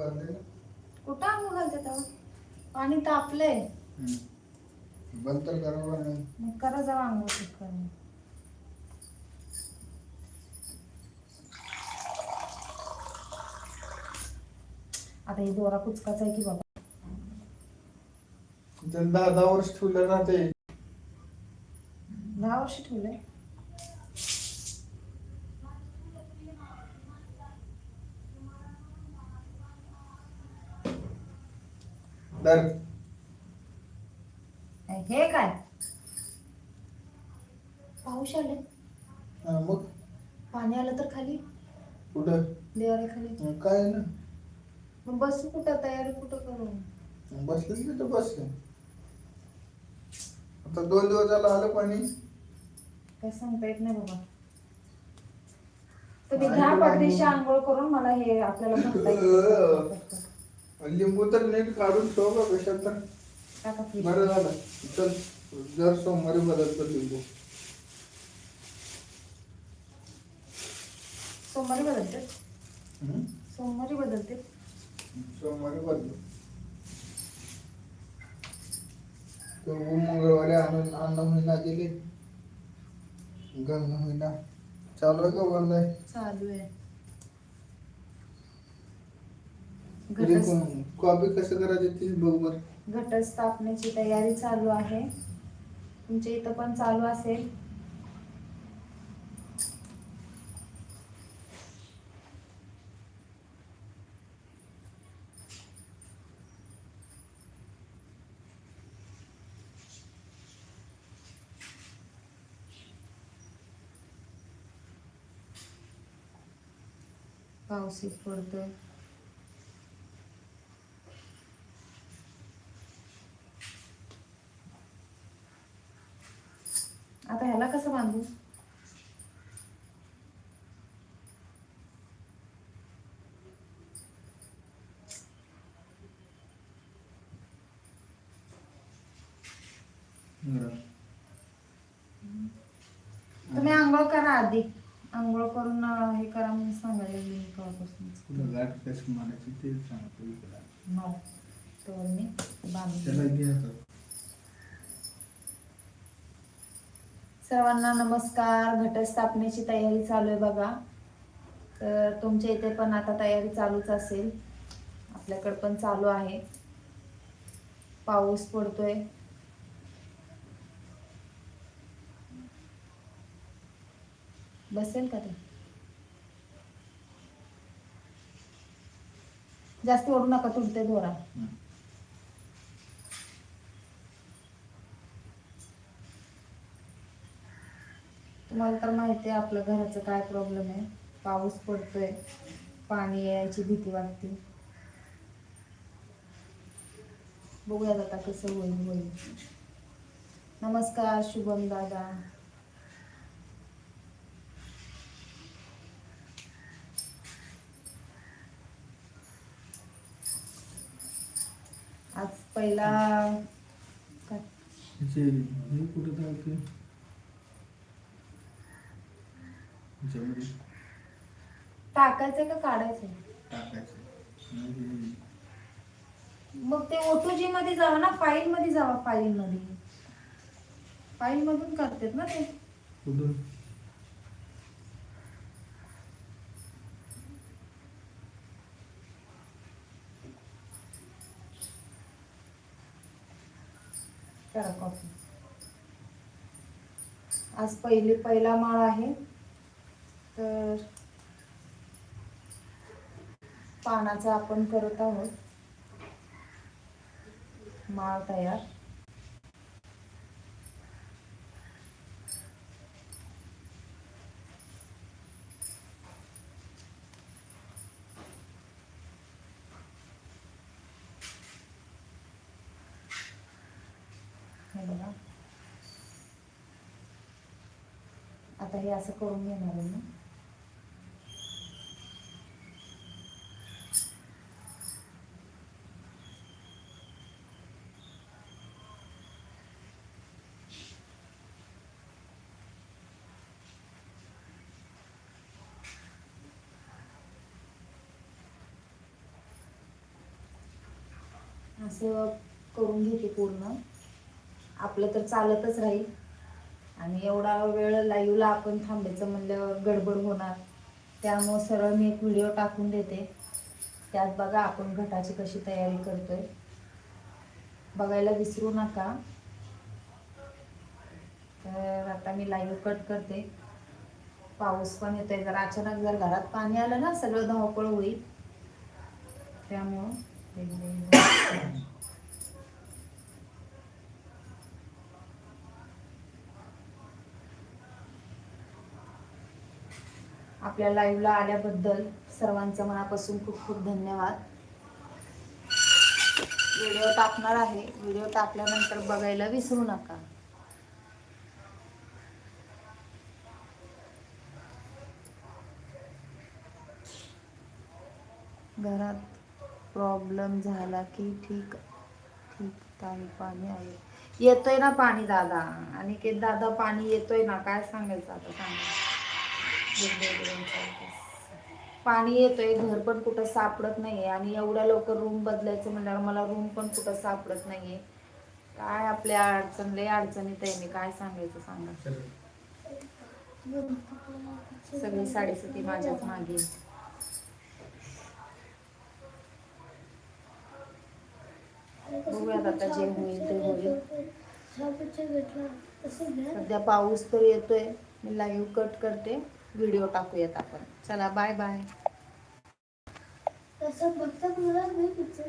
घालते ना. कुठं आंघोळ घालते तेव्हा? पाणी तापलंय. हम्म. बंद तर करावं नाही. मग करा जाऊ आंघोळ करून. आता हे दोरा कुचकाचा आहे की बाबा? त्याला दहा दहा वर्ष ठेवलं राहते दहा वर्ष ठेवलंय? दर हे काय? पाऊस आले हा, मग? पाणी आलं तर खाली. कुठं? देवाला खाली. मग काय ना? मग बसू कुठं? तयारी कुठं करू? मग बसले तिथं बसले. आता दोन दिवस झालं आलं पाणी. काय सांगता येत नाही बाबा. तुम्ही घ्या तुला पटदिशी आंघोळ- करून मला हे आपल्याला येईल. लिंबू तर नीट काढून ठेव का कशात तर टाका फ्रीज बरं झालं. चल जर सोमवारी बदलतो लिंबू. सोमवारी बदलते. हम्म? सोमवारी बदलते. सोमवारी बदलू. तो मंगळवारी आणून अन्न महिना गेले गंगा महिना. चालू आहे का बंद आहे? चालू आहे. कॉफी कसं करायची तीच बघ बरं. घटस्थापनेची तयारी चालू आहे. तुमच्या इथं पण चालू असेल. पाऊस पडतोय आता ह्याला कसं बांधू? तुम्ही आंघोळ करा आधी. आंघोळ करून हे करा म्हणून सांगायला कशी मारायची ते सांगतो मी बांधून सर्वांना नमस्कार. घटस्थापनेची तयारी चालू आहे बघा. तर तुमच्या इथे पण आता तयारी चालूच असेल. आपल्याकडे पण चालू आहे. पाऊस पडतोय. बसेल का ते? जास्त ओढू नका तुटते दोरा तुम्हाला तर माहिती आहे आपलं घराचं काय प्रॉब्लेम आहे. पाऊस पडतोय पाणी यायची भीती वाटते. बघूयात आता कसं होईल होईल. नमस्कार शुभम दादा. आज पहिला काय कुठं ह्याच्यामध्ये टाकायचंय का काढायचंय? टाकायचं मग ते ओटोजी मध्ये जावा ना फाईल मध्ये जावा फाईल मध्ये. फाईल मधून करतात ना ते. कुठून? करा आज पहिली पहिला माळ आहे. तर पानाचा आपण करत आहोत. माळ तयार. आता हे असं करून घेणार आहे ना असं करून घेते पूर्ण. आपलं तर चालतच राहील. आणि एवढा वेळ लाईव्हला आपण थांबायचं म्हणल्यावर गडबड होणार. त्यामुळं सरळ मी एक व्हिडिओ टाकून देते. त्यात बघा आपण घटाची कशी तयारी करतोय. बघायला विसरू नका. तर आता मी लाईव्ह कट करते. पाऊस पण येतोय. जर अचानक जर घरात पाणी आलं ना सगळं धावपळ होईल. त्यामुळं आपल्या लाईव्हला आल्याबद्दल सर्वांचं मनापासून खूप खूप धन्यवाद. व्हिडिओ टाकणार आहे. व्हिडिओ टाकल्यानंतर बघायला विसरू नका. घरात प्रॉब्लेम झाला की ठीक ठीक काही पाणी आहे. येतोय ना पाणी दादा? आणि के दादा पाणी येतोय ना? काय सांगायचं आता? सांगा. पाणी येतोय घर पण कुठं सापडत नाहीये. आणि एवढ्या लवकर रूम बदलायचं म्हणल्यावर मला रूम पण कुठं सापडत नाहीये. काय आपल्या अडचण लय अडचणीत आहे मी. काय सांगायचं सांगा? सगळी साडेसती माझ्याच मागे. बघूयात आता जे होईल ते होईल. सध्या पाऊस तर येतोय. मी लाईव्ह कट करते. व्हिडिओ टाकूयात आपण. चला बाय बाय तसं बघतात मला नाही पिक्चर